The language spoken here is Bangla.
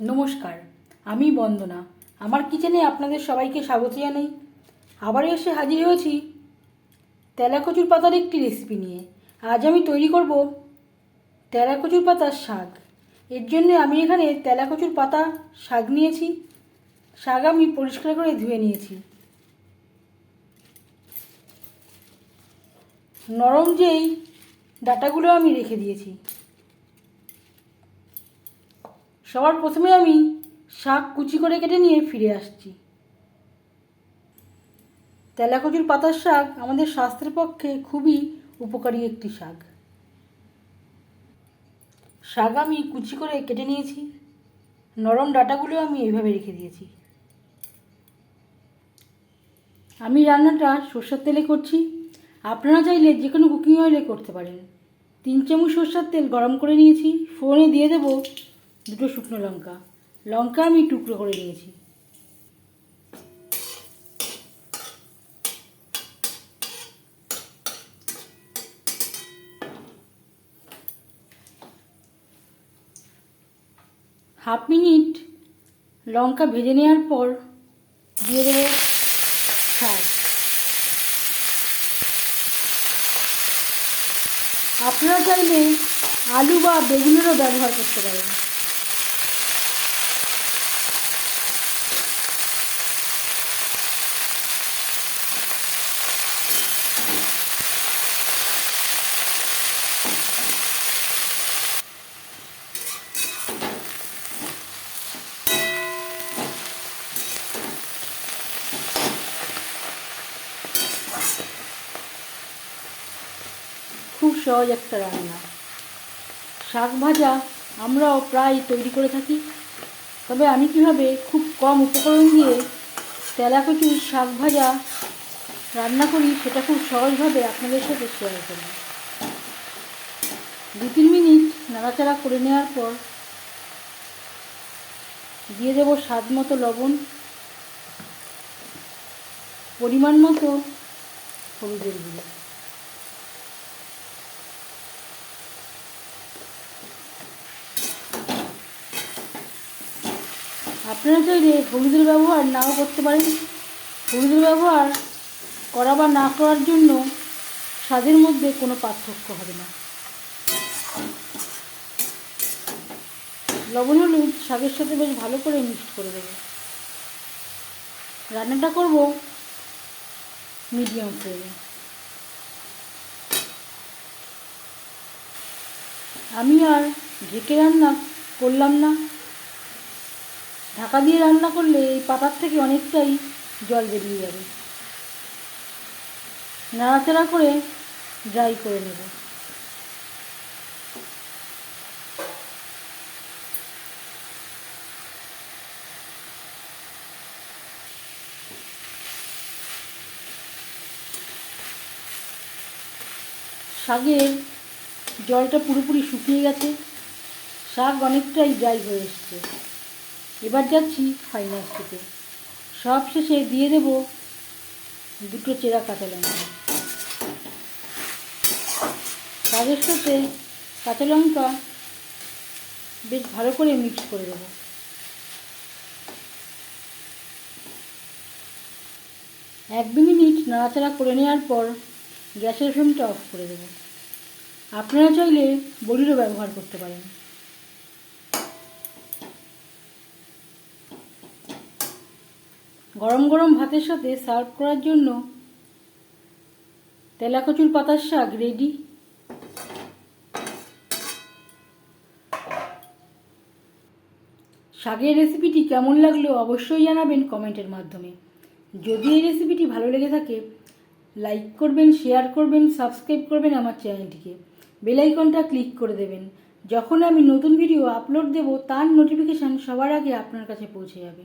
নমস্কার, আমি বন্দনা। আমার কিচেনে আপনাদের সবাইকে স্বাগত জানাই। আবার এসে হাজির হয়েছি তেলাকচুর পাতার একটি রেসিপি নিয়ে। আজ আমি তৈরি করব তেলাকচুর পাতার শাক। এর জন্য আমি এখানে তেলাকচুর পাতা শাক নিয়েছি। শাক আমি পরিষ্কার করে ধুয়ে নিয়েছি। নরম যেই ডাটাগুলো আমি রেখে দিয়েছি। সবার প্রথমে আমি শাক কুচি করে কেটে নিয়ে ফিরে আসছি। তেলাকচুর পাতার শাক আমাদের স্বাস্থ্যের পক্ষে খুবই উপকারী একটি শাক। শাক আমি কুচি করে কেটে নিয়েছি। নরম ডাটাগুলো আমি এইভাবে রেখে দিয়েছি। আমি রান্নাটা সর্ষের তেলে করছি। আপনারা চাইলে যে কোনো কুকিং অয়েলে করতে পারেন। তিন চামচ সর্ষের তেল গরম করে নিয়েছি। ফোনে দিয়ে দেবো দুটো শুকনো লঙ্কা। লঙ্কা আমি টুকরো করে নিয়েছি। হাফ মিনিট লঙ্কা ভেজে নেওয়ার পর দিয়ে দেবো শাক আপনারা চাইলে আলু বা বেগুনেরও ব্যবহার করতে পারেন। সহজ একটা রান্না শাক ভাজা আমরাও প্রায় তৈরি করে থাকি। তবে আমি কীভাবে খুব কম উপকরণ দিয়ে তেলাকচুর শাক ভাজা রান্না করি সেটা খুব সহজভাবে আপনাদের সাথে শেয়ার করি দু তিন মিনিট নাড়াচাড়া করে নেওয়ার পর দিয়ে দেবো স্বাদ মতো লবণ, পরিমাণ মতো হলুদের গুঁড়ো। আপনারা চাইলে হলুদের ব্যবহার নাও করতে পারেন। হলুদের ব্যবহার করা বা না করার জন্য স্বাদের মধ্যে কোনো পার্থক্য হবে না। লবণ হলুদ শাকের সাথে বেশ ভালো করে মিক্সড করে দেবো। রান্নাটা করব মিডিয়াম ফ্লেমে। আমি আর ঢেকে রান্না করলাম না। ঢাকা দিয়ে রান্না করলে এই পাতার থেকে অনেকটাই জল বেরিয়ে যাবে। নাড়াচাড়া করে ড্রাই করে নেব। শাকের জলটা পুরোপুরি শুকিয়ে গেছে। শাক অনেকটাই ড্রাই হয়ে এসছে। এবার যাচ্ছি ফাইনাল স্টেপে সব শেষে দিয়ে দেব দুটো চেরা কাঁচা লঙ্কা। সাথে কাঁচা লঙ্কা বেশ ভালো করে মিক্স করে দেবো। এক দু মিনিট নাড়াচাড়া করে নেওয়ার পর গ্যাসের ফ্লেমটা অফ করে দেবো। আপনারা চাইলে বড়িরও ব্যবহার করতে পারেন। গরম গরম ভাতের সাথে সার্ভ করার জন্য তেলাকচুর পাতার শাক রেডি শাকের রেসিপিটি কেমন লাগল অবশ্যই জানাবেন কমেন্টের মাধ্যমে। যদি এই রেসিপিটি ভালো লেগে থাকে লাইক করবেন শেয়ার করবেন সাবস্ক্রাইব করবেন আমার চ্যানেলটিকে। বেলাইকনটা ক্লিক করে দেবেন। যখন আমি নতুন ভিডিও আপলোড দেব, তার নোটিফিকেশান সবার আগে আপনার কাছে পৌঁছে যাবে।